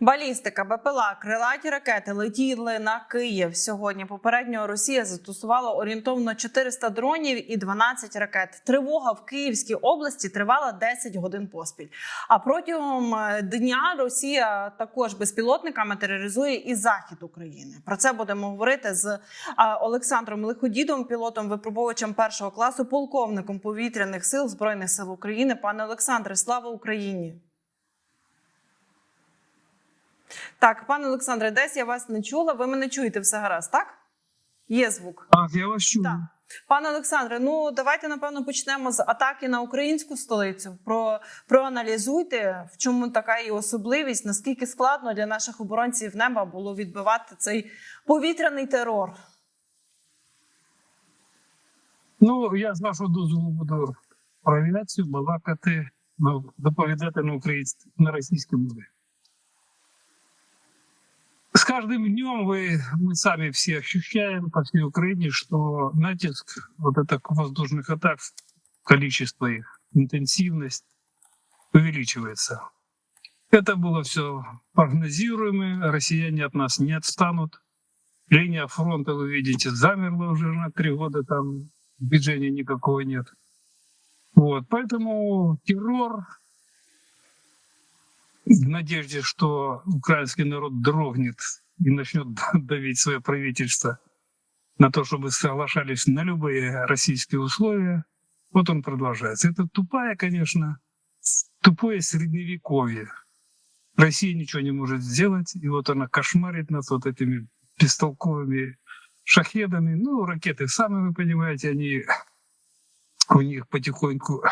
Балістика, БПЛА, крилаті ракети летіли на Київ. Сьогодні попередньо Росія застосувала орієнтовно 400 дронів і 12 ракет. Тривога в Київській області тривала 10 годин поспіль. А протягом е, дня Росія також безпілотниками тероризує і захід України. Про це будемо говорити з е, Олександром Лиходідом, пілотом випробувачем першого класу, полковником повітряних сил збройних сил України. Пане Олександре, слава Україні! Так, пане Олександре, десь я вас не чула. Ви мене чуєте все гаразд, так? Є звук. Так, я вас чую. Так. Пане Олександре, ну давайте напевно почнемо з атаки на українську столицю. Про проаналізуйте, в чому така її особливість, наскільки складно для наших оборонців неба було відбивати цей повітряний терор. Ну, я з вашого дозволу буду про авіацію балакати, ну, доповідати на українській, на російській мові. С каждым днем вы, мы сами все ощущаем по всей Украине, что натиск вот этих воздушных атак, количество их, интенсивность увеличивается. Это было все прогнозируемо, россияне от нас не отстанут. Линия фронта, вы видите, замерла уже на три года, там движения никакого нет. Вот, поэтому террор в надежде, что украинский народ дрогнет и начнет давить свое правительство на то, чтобы соглашались на любые российские условия, вот он продолжается. Это тупая, конечно, тупое средневековье. Россия ничего не может сделать, и вот она кошмарит нас вот этими бестолковыми шахедами. Ну, ракеты, сами вы понимаете, они у них потихоньку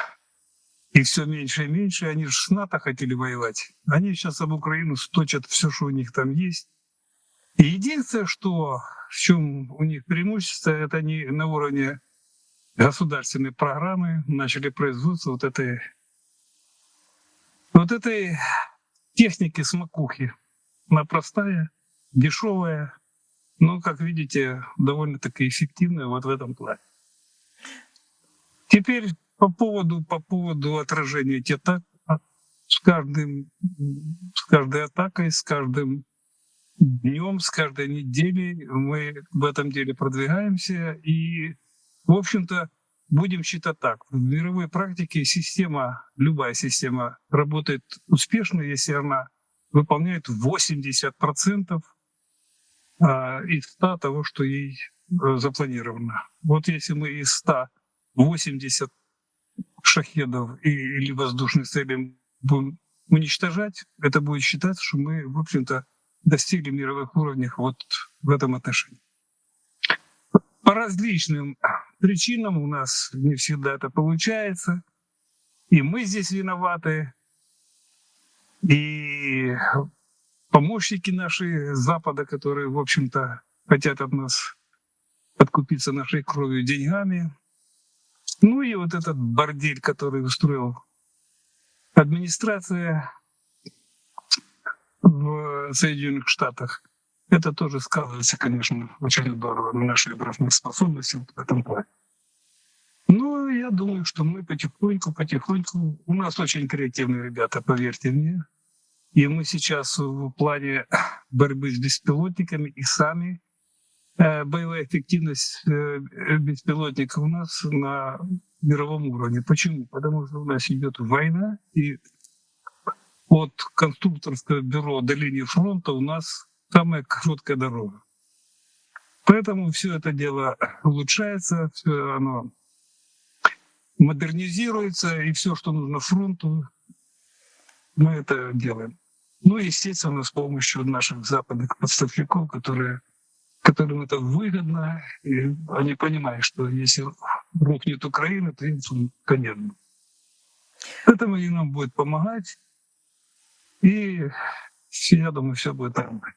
и все меньше и меньше. Они же с НАТО хотели воевать. Они сейчас об Украину сточат все, что у них там есть. И единственное, что в чем у них преимущество, это они на уровне государственной программы начали производство вот этой вот этой техники смакухи. Она простая, дешевая, но, как видите, довольно-таки эффективная вот в этом плане. Теперь по поводу, по поводу отражения этих атак, с, каждым, с каждой атакой, с каждым днем, с каждой неделей мы в этом деле продвигаемся. И, в общем-то, будем считать так. В мировой практике система, любая система работает успешно, если она выполняет 80% а, из 100 того, что ей э, запланировано. Вот если мы из 100 80 шахедов и, или воздушных целей будем уничтожать, это будет считаться, что мы, в общем-то, достигли мировых уровней вот в этом отношении. По различным причинам у нас не всегда это получается. И мы здесь виноваты, и помощники наши Запада, которые, в общем-то, хотят от нас откупиться нашей кровью деньгами, ну и вот этот бордель, который устроил администрация в Соединенных Штатах, это тоже сказывается, конечно, очень здорово на наших обратных способностях в этом плане. Ну, я думаю, что мы потихоньку, потихоньку... У нас очень креативные ребята, поверьте мне. И мы сейчас в плане борьбы с беспилотниками и сами боевая эффективность э, беспилотников у нас на мировом уровне. Почему? Потому что у нас идет война, и от конструкторского бюро до линии фронта у нас самая короткая дорога. Поэтому все это дело улучшается, все оно модернизируется, и все, что нужно фронту, мы это делаем. Ну, естественно, с помощью наших западных поставщиков, которые которым это выгодно, и они понимают, что если рухнет Украина, то им конец. Поэтому они нам будут помогать, и я думаю, все будет нормально.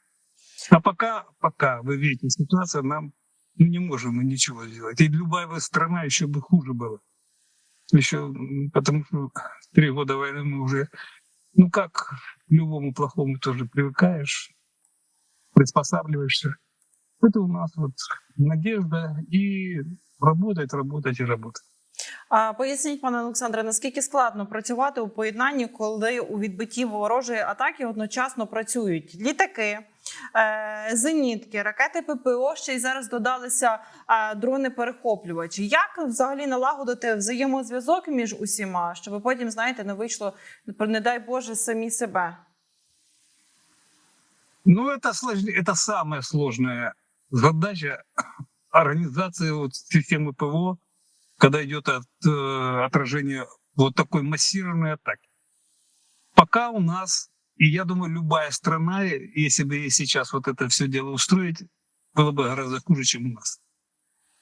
А пока, пока, вы видите, ситуация нам мы не можем мы ничего сделать. И любая страна еще бы хуже была. Еще потому что три года войны мы уже, ну как к любому плохому тоже привыкаешь, приспосабливаешься. Это у нас вот надежда и работать, работать и работать. А поясніть, пане Олександре, наскільки складно працювати у поєднанні, коли у відбитті ворожої атаки одночасно працюють літаки, е, зенітки, ракети ППО, ще й зараз додалися е, дрони-перехоплювачі. Як взагалі налагодити взаємозв'язок між усіма, щоб потім, знаєте, не вийшло, не дай Боже, самі себе? Ну, это, сложнее, это самая сложная задача организации вот системы ПВО, когда идет от, э, отражение вот такой массированной атаки. Пока у нас, и я думаю, любая страна, если бы ей сейчас вот это все дело устроить, было бы гораздо хуже, чем у нас.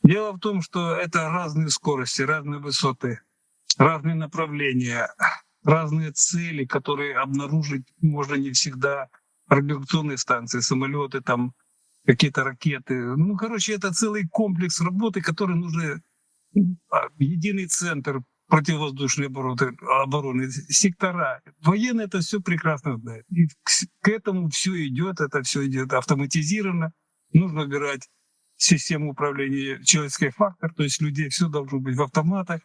Дело в том, что это разные скорости, разные высоты, разные направления, разные цели, которые обнаружить можно не всегда радиационные станции, самолеты, там какие-то ракеты. Ну, короче, это целый комплекс работы, который нужно а, единый центр противовоздушной обороны, обороны, сектора. Военные это все прекрасно знают. И к, этому все идет, это все идет автоматизировано. Нужно убирать систему управления человеческий фактор, то есть людей все должно быть в автоматах.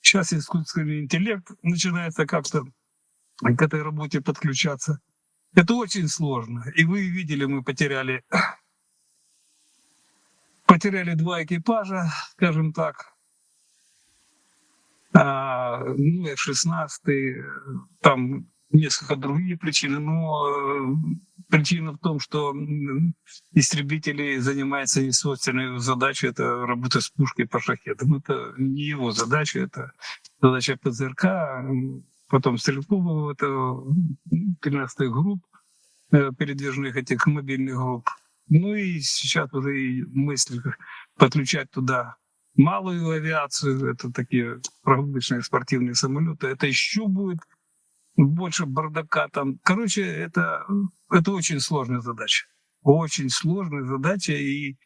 Сейчас искусственный интеллект начинается как-то к этой работе подключаться. Это очень сложно. И вы видели, мы потеряли потеряли два экипажа, скажем так. А, ну, F-16, э, там несколько другие причины, но э, причина в том, что истребители занимаются не собственной задачей, это работа с пушкой по шахетам. Это не его задача, это задача ПЗРК, потом стрелкового, это м, 13 групп э, передвижных этих мобильных групп. Ну и сейчас уже и мысли подключать туда малую авиацию, это такие прогулочные спортивные самолеты, это еще будет больше бардака там. Короче, это, это очень сложная задача. Очень сложная задача, и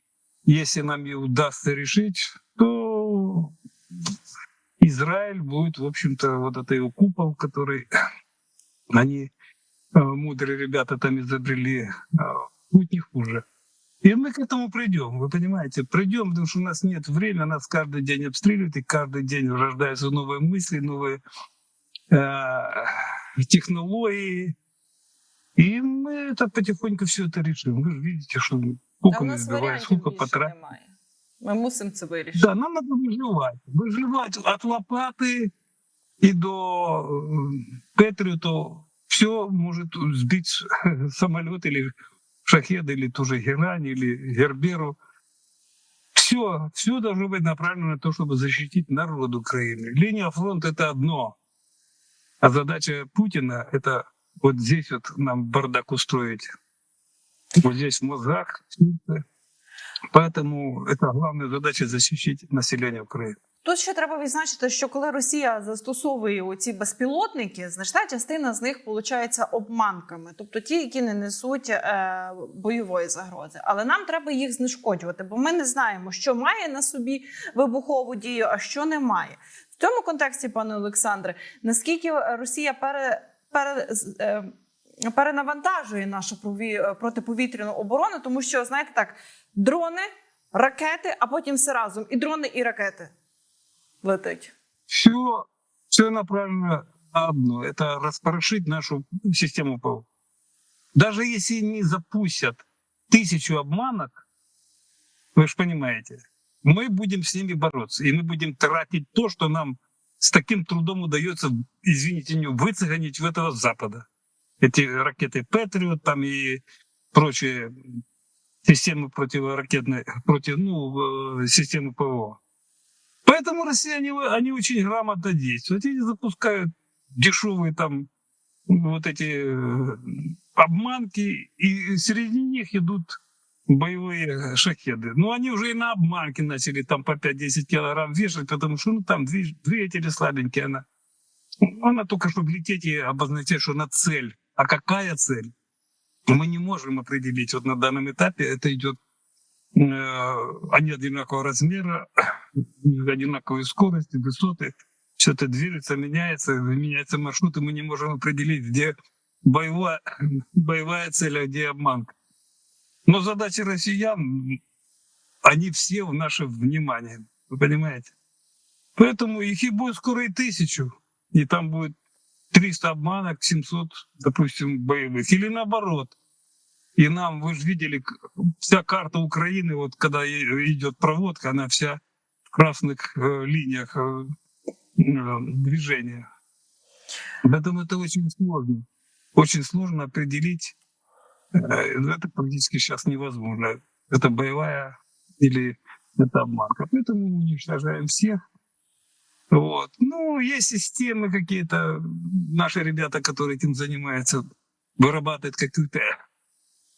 если нам ее удастся решить, то Израиль будет, в общем-то, вот это его купол, который они, э, мудрые ребята, там изобрели, э, будет не хуже. И мы к этому придем, вы понимаете, придем, потому что у нас нет времени, нас каждый день обстреливают, и каждый день рождаются новые мысли, новые э, технологии. И мы это потихоньку все это решим. Вы же видите, что А сколько у мы нас сбиваем, варіантів сколько більше потратим. немає. Ми мусимо це вирішити. Да, нам надо выживать. Выживать от лопаты и до э, Петриоту. Все может сбить самолет или шахед, или ту же Герань, или Герберу. Все, все должно быть направлено на то, чтобы защитить народ Украины. Линия фронта — это одно. А задача Путина — это вот здесь вот нам бардак устроить. Вот здесь в мозгах. Поэтому это главная задача защитить население України. Тут ще треба відзначити, що коли Росія застосовує оці безпілотники, значна частина з них виходить обманками, тобто ті, які не несуть е, бойової загрози. Але нам треба їх знешкоджувати, бо ми не знаємо, що має на собі вибухову дію, а що не має. В цьому контексті, пане Олександре, наскільки Росія пере, пере, е, перенавантажує нашу протиповітряну оборону, тому що знаєте так, дрони, ракети, а потім все разом, і дрони, і ракети летить. Все, все направлено на одно. Это распорошить нашу систему ПВО. Даже если не запустят тысячу обманок, вы же понимаете, мы будем с ними бороться. И мы будем тратить то, что нам с таким трудом удается, извините меня, выцеганить в этого Запада. Эти ракеты Патриот там и прочие системы противоракетной, против, ну, э, системы ПВО. Поэтому россияне, они очень грамотно действуют. Они запускают дешевые там вот эти э, обманки, и среди них идут боевые шахеды. Но они уже и на обманке начали там по 5-10 килограмм вешать, потому что ну, там двигатели слабенькие. Она, она только чтобы лететь и обозначать, что она цель. А какая цель? Мы не можем определить. Вот на данном этапе это идет они одинакового размера, одинаковой скорости, высоты. Это движется, меняется, меняются маршруты. Мы не можем определить, где боевая, боевая цель, а где обманка. Но задачи россиян, они все в наше внимание. Вы понимаете? Поэтому их и будет скоро и тысячу. И там будет 300 обманок, 700, допустим, боевых. Или наоборот. И нам, вы же видели, вся карта Украины, вот когда идет проводка, она вся в красных э, линиях э, э, движения. Поэтому это очень сложно. Очень сложно определить. э, Это практически сейчас невозможно. Это боевая или это обманка. Поэтому мы уничтожаем всех. Вот. Ну, есть системы какие-то, наши ребята, которые этим занимаются, вырабатывают какую-то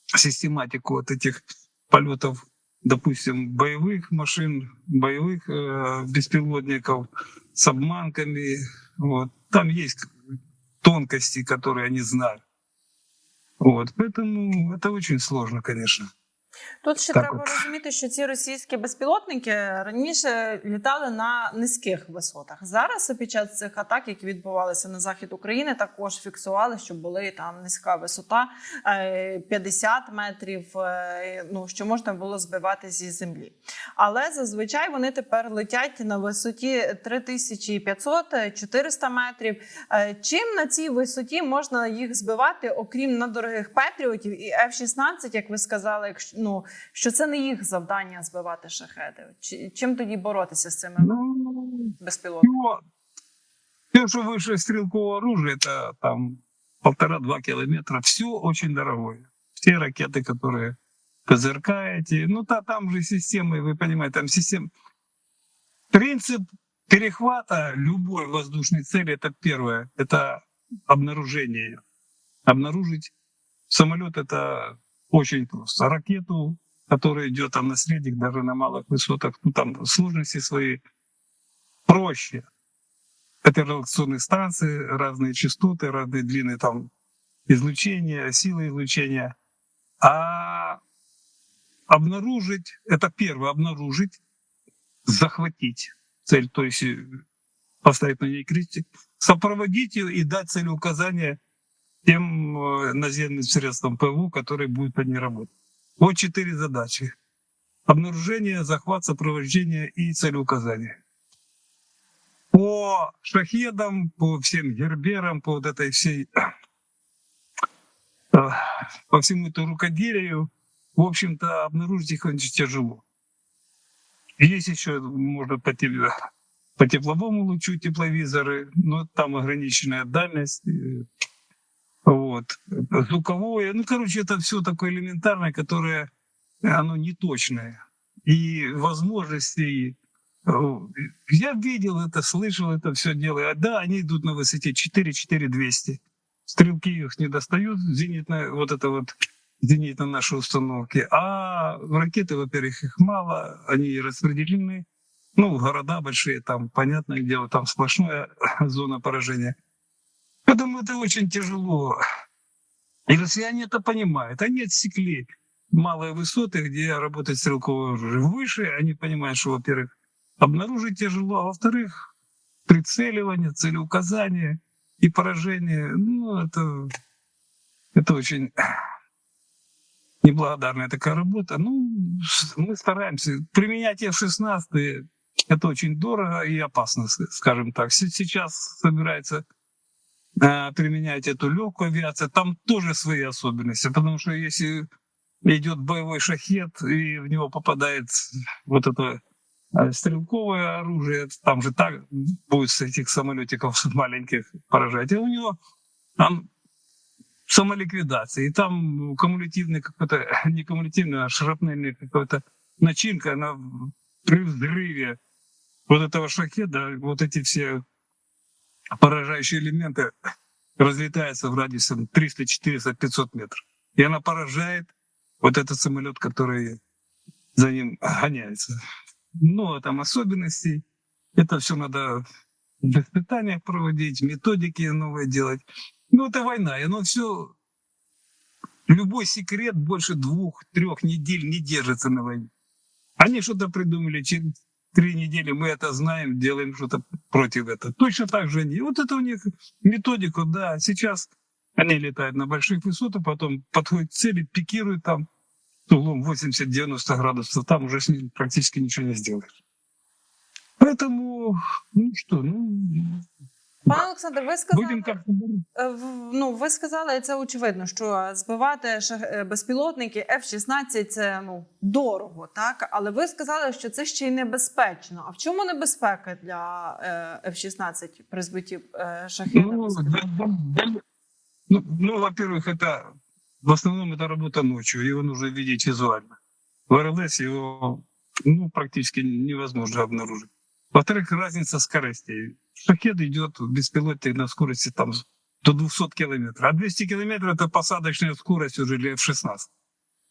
систематику вот этих полетов, допустим, боевых машин, боевых э, беспилотников с обманками. Вот. Там есть тонкости, которые они знают. Вот. Поэтому это очень сложно, конечно. Тут ще Так треба от. розуміти, що ці російські безпілотники раніше літали на низьких висотах. Зараз під час цих атак, які відбувалися на захід України, також фіксували, що були там низька висота е, 50 метрів. е, Ну що можна було збивати зі землі. Але зазвичай вони тепер летять на висоті 3500-400 метрів. Е, Чим на цій висоті можна їх збивати, окрім надорогих патріотів і F-16, як ви сказали, якщо ну що це не їх завдання збивати шахеди? Чи чим тоді боротися з цими Ну, безпілотниками? все, все, что выше стрелкового оружия, это там полтора-два километра, все очень дорогое. Все ракеты, которые ПЗРК эти, ну та, там же системы, вы понимаете, там систем... Принцип перехвата любой воздушной цели, это первое, это обнаружение ее. Обнаружить самолет это очень просто. Ракету, которая идет там на средних, даже на малых высотах, ну там сложности свои проще. Это радиационные станции, разные частоты, разные длины там излучения, силы излучения. А обнаружить, это первое, обнаружить, захватить цель, то есть поставить на ней крестик, сопроводить ее и дать целеуказание тем э, наземным средствам ПВО, которые будут ней работать. Вот четыре задачи. Обнаружение, захват, сопровождение и целеуказание по шахедам, по всем герберам, по вот этой всей, э, по всему этому рукоделию, в общем-то, обнаружить их очень тяжело. Есть еще, можно по, по тепловому лучу тепловизоры, но там ограниченная дальность. Вот. Звуковое, ну, короче, это все такое элементарное, которое, э, оно неточное. И возможностей Э, Я видел это, слышал это все дело. А Да, они идут на высоте 4-4-200. Стрелки их не достают, зенитные, вот это вот зенитно наши установки. А ракеты, во-первых, их мало, они распределены. Ну, города большие, там, понятное дело, там сплошная зона поражения. Поэтому это очень тяжело. И россияне это понимают. Они отсекли малые высоты, где работает стрелковое оружие. Выше они понимают, что, во-первых, обнаружить тяжело, а во-вторых, прицеливание, целеуказание и поражение, ну, это, это очень неблагодарная такая работа. Ну, мы стараемся. Применять F-16 это очень дорого и опасно, скажем так. Се- Сейчас собирается применять эту легкую авиацию. Там тоже свои особенности, потому что если идет боевой шахет, и в него попадает вот это э, стрелковое оружие, там же так будет с этих самолетиков маленьких поражать. И у него там самоликвидация. И там кумулятивный какой-то, не кумулятивный, а шрапнельный какой-то начинка, она при взрыве вот этого шахеда, вот эти все поражающие элементы разлетаются в радиусе 300, 400, 500 метров. И она поражает вот этот самолет, который за ним гоняется. Много там особенностей. Это все надо в испытаниях проводить, методики новые делать. Ну, это война, и оно все... Любой секрет больше двух-трех недель не держится на войне. Они что-то придумали, через три недели мы это знаем, делаем что-то против этого. Точно так же они. Вот это у них методика, да. Сейчас они летают на больших высотах, потом подходят к цели, пикируют там углом 80-90 градусов, там уже с ним практически ничего не сделаешь. Поэтому, ну что, ну, Пане Олександр, ви сказали, будем как-то... е, в- ну, ви сказали, і це очевидно, що збивати шах- е, безпілотники F-16 це ну дорого, так але ви сказали, що це ще й небезпечно. А в чому небезпека для е, F-16 при збитті е, шахедів? Ну, да- да- да- ну, ну, во-первых, это в основном это работа ночью, его нужно видеть визуально. В РЛС его ну, практически невозможно обнаружить. Во-вторых, разница скоростей. Шахед идет беспилотник на скорости там до 200 километров, а 200 километров это посадочная скорость уже для F-16.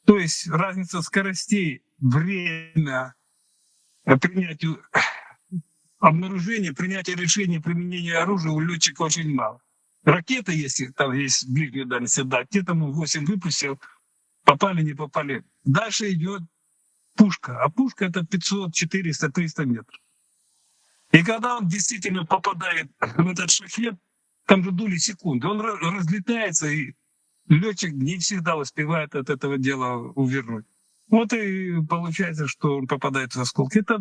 То есть разница скоростей, время э, принятию обнаружения, принятия решения применения оружия у летчика очень мало. Ракета, если там есть ближняя дальность, да, те там 8 выпустил, попали, не попали. Дальше идет пушка, а пушка это 500, 400, 300 метров. И когда он действительно попадает в этот шахет, там же доли секунды, он разлетается, и летчик не всегда успевает от этого дела увернуть. Вот и получается, что он попадает в осколки. Это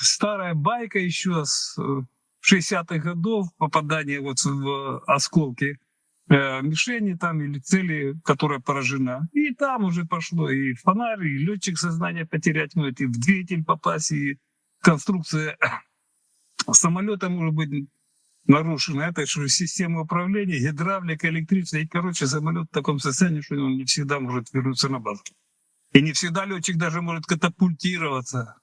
старая байка еще с э, 60-х годов, попадание вот в осколки э, мишени там или цели, которая поражена. И там уже пошло и фонарь, и летчик сознание потерять может, и в двигатель попасть, и конструкция самолета может быть нарушена. Это же система управления, гидравлика, электричество. И, короче, самолет в таком состоянии, что он не всегда может вернуться на базу. И не всегда летчик даже может катапультироваться.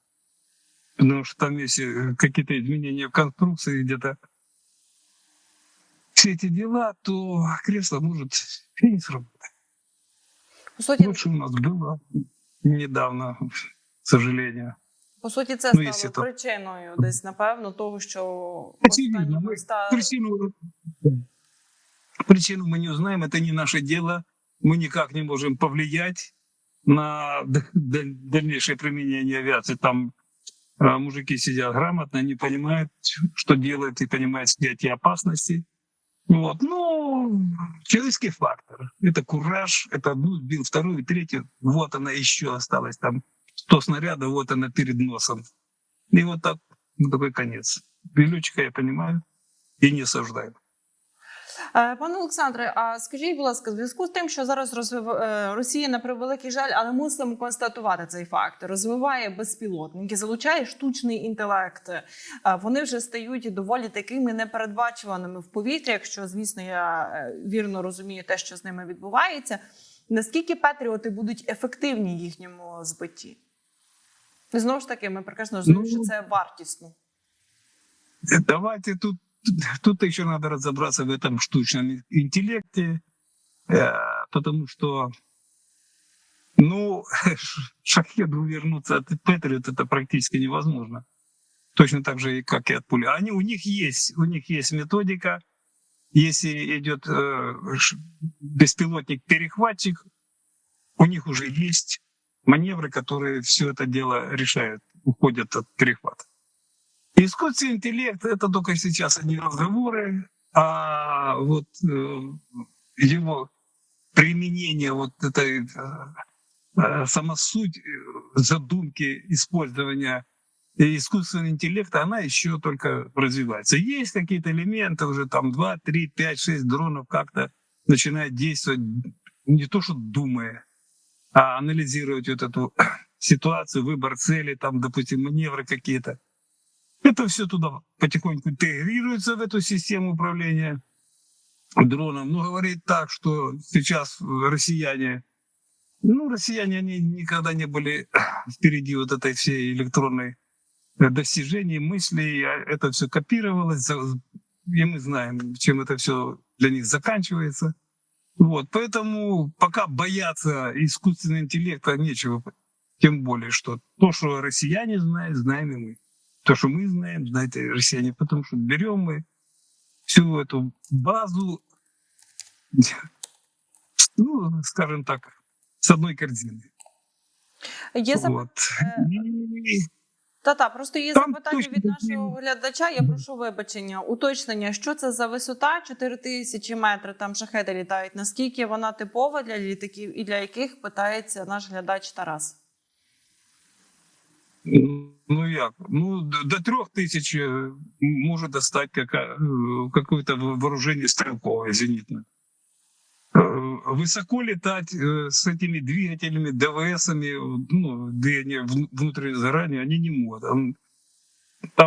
Потому что там есть э, какие-то изменения в конструкции где-то Все эти дела, то кресло может и не сработать. По суті, Лучше у нас было недавно, к сожалению. по суті, це ну, стало якщо то- причиною десь напевно того, що Очевидно, останніми ми ста- Причину, причину мы не узнаем, это не наше дело. Мы никак не можем повлиять на д- даль- дальнейшее применение авиации. Там а, мужики сидят грамотно, не понимают, что делают, и понимают все эти опасности. Вот. Ну, человеческий фактор. Это кураж, это одну сбил, вторую, третью. Вот она еще осталась там. 100 снарядов, вот она перед носом. И вот так, ну, такой конец. Летчика я понимаю и не осуждаю. Е, Пане Олександре, а скажіть, будь ласка, в зв'язку з тим, що зараз розвив... е, Росія на превеликий жаль, але мусимо констатувати цей факт, розвиває безпілотники, залучає штучний інтелект. Е, Вони вже стають доволі такими непередбачуваними в повітрі, якщо, звісно, я вірно розумію те, що з ними відбувається. Наскільки патріоти будуть ефективні в їхньому збитті? Знову ж таки, ми прекрасно розуміємо, Ну, що це вартісно. Давайте тут, тут еще надо разобраться в этом штучном интеллекте, э, потому что, ну, шахеду вернуться от Патриот это практически невозможно. Точно так же, как и от пули. Они, у них есть, у них есть методика. Если идет э, беспилотник-перехватчик, у них уже есть маневры, которые все это дело решают, уходят от перехвата. Искусственный интеллект это только сейчас одни разговоры, а вот э, его применение, вот этой э, э, сама суть задумки использования искусственного интеллекта, она еще только развивается. Есть какие-то элементы, уже там 2, 3, 5, 6 дронов как-то начинают действовать, не то что думая, а анализировать вот эту ситуацию, выбор цели, там, допустим, маневры какие-то. Это все туда потихоньку интегрируется в эту систему управления дроном. Но говорит так, что сейчас россияне, ну, россияне, они никогда не были впереди вот этой всей электронной э, достижений, мыслей. А Это все копировалось, и мы знаем, чем это все для них заканчивается. Вот, поэтому пока бояться искусственного интеллекта нечего. Тем более, что то, что россияне знают, знаем и мы. То, что мы знаем, знают и россияне, потому что берем мы всю эту базу, ну, скажем так, с одной корзины. Є зап- Вот. е, И Та та просто є Там запитання точно від такі- нашого глядача. Я прошу вибачення, уточнення, що це за висота 4 тисячі метрів. Там шахеди літають. Наскільки вона типова для літаків і для яких питається наш глядач Тарас? Ну як? Ну, до трех тысяч э, может достать кака- э, какое-то во- вооружение стрелковое, зенитное. Э, Высоко летать с этими двигателями, ДВСами, ну, где они вну- внутреннее сгорание, они не могут. Там-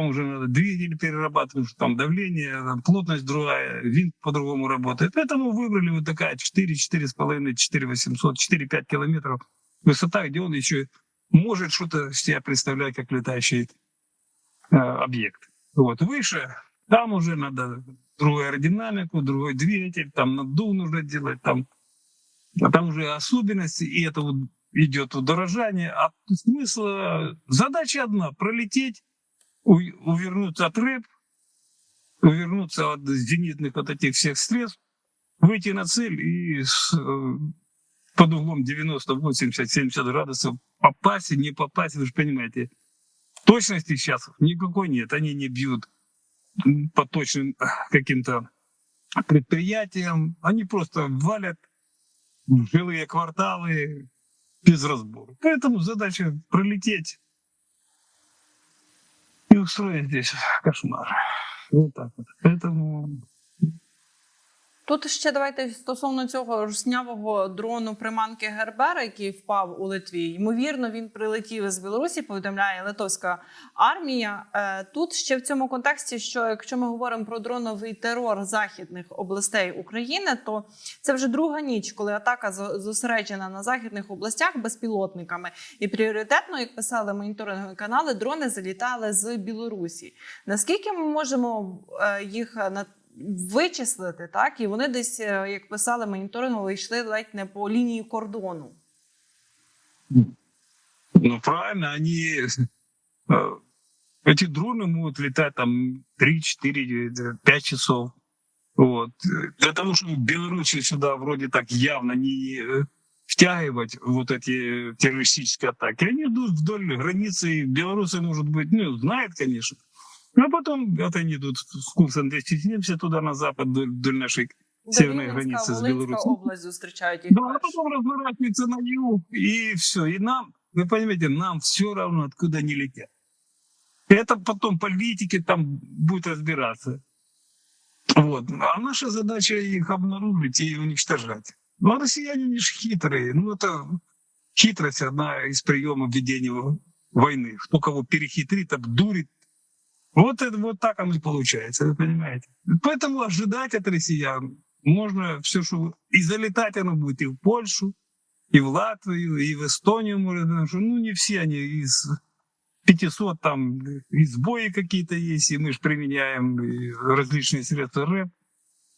уже надо двигатель перерабатывать, там давление, там плотность другая, винт по-другому работает. Поэтому выбрали вот такая 4, 4,5, 4 800, 4-5 километров высота, где он еще может что-то себя представлять как летающий э, объект. Вот. Выше, там уже надо другую аэродинамику, другой двигатель, там наддув нужно делать, там, а там уже особенности, и это вот идет удорожание. А смысл, задача одна — пролететь, увернуться от рэп, увернуться от зенитных вот этих всех средств, выйти на цель и э, под углом 90, 80, 70 градусов попасть не попасть, вы же понимаете. Точности сейчас никакой нет. Они не бьют по точным э, каким-то предприятиям. Они просто валят в жилые кварталы без разбора. Поэтому задача пролететь и устроить здесь кошмар. Вот так вот. Поэтому Тут ще давайте стосовно цього руснявого дрону приманки Гербера, який впав у Литві. Ймовірно, він прилетів з Білорусі. Повідомляє литовська армія. Е, Тут ще в цьому контексті, що якщо ми говоримо про дроновий терор західних областей України, то це вже друга ніч, коли атака зо- зосереджена на західних областях безпілотниками. І пріоритетно, як писали моніторингові канали, дрони залітали з Білорусі. Наскільки ми можемо е, їх на вичислити, так і вони десь, е, як писали моніторингово, йшли ледь не по лінії кордону. Ну, правильно, они... э, Эти дроны могут летать там 3, 4, 5 часов. Вот. Для того, чтобы Беларусь сюда вроде так явно не э, втягивать вот эти террористические атаки, они идут вдоль границы, и белорусы, может быть, ну, знают, конечно. А потом это они идут с курсом 270 туда на запад, вдоль, вдоль нашей Северная Рівненська, границя з Волинська Білорусі. область зустрічають їх. Да, а перші. потом разворачивается на юг, и все. И нам, вы понимаете, нам все равно, откуда они летят. Это потом политики там будет разбираться. Вот. А наша задача их обнаружить и уничтожать. Ну, а россияне не ж хитрые. Ну, это хитрость одна из приемов ведения войны. Кто кого перехитрит, обдурит. вот это вот так оно и получается, вы понимаете. Поэтому ожидать от россиян можно все, что... И залетать оно будет и в Польшу, и в Латвию, и в Эстонию, может, ну, не все они из 500 там, и сбои какие-то есть, и мы же применяем различные средства РЭП.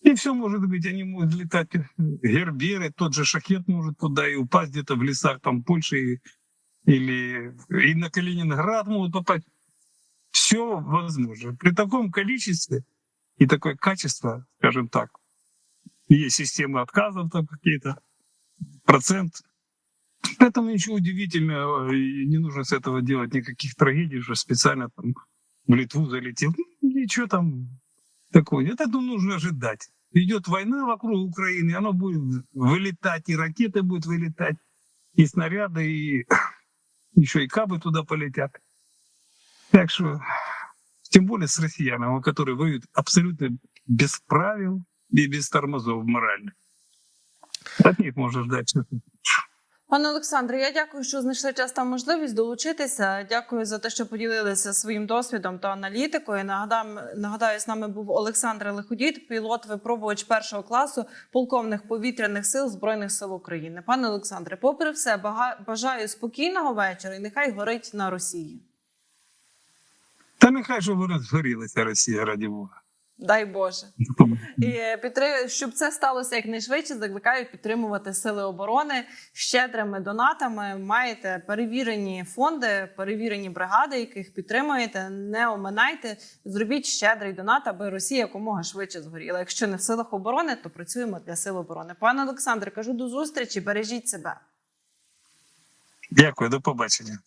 И все может быть, они могут летать, герберы, тот же шахет может туда и упасть где-то в лесах там Польши или и на Калининград могут попасть. Все возможно. При таком количестве и такое качество, скажем так, есть системы отказов там какие-то, процент. Поэтому ничего удивительного, и не нужно с этого делать никаких трагедий, что специально там в Литву залетел. Ну, Ничего там такого нет. Это нужно ожидать. Идет война вокруг Украины, оно будет вылетать, и ракеты будут вылетать, и снаряды, и еще и кабы туда полетят. Так что, тем более с россиянами, которые воюют абсолютно без правил и без тормозов моральных. От них можно ждать. всё. Пане Олександре, я дякую, що знайшли час та можливість долучитися. Дякую за те, що поділилися своїм досвідом та аналітикою. Нагадам, нагадаю, з нами був Олександр Лиходіт, пілот випробувач першого класу полковних повітряних сил збройних сил України. Пане Олександре, попри все, бага- бажаю спокійного вечора і нехай горить на Росії. Та нехай же вона згорілася Росія раді Бога. Дай Боже. І підтри... щоб це сталося якнайшвидше, закликаю підтримувати сили оборони щедрими донатами. Маєте перевірені фонди, перевірені бригади, яких підтримуєте. Не оминайте, зробіть щедрий донат, аби Росія якомога швидше згоріла. Якщо не в силах оборони, то працюємо для сил оборони. Пане Олександре, кажу до зустрічі. Бережіть себе. Дякую, до побачення.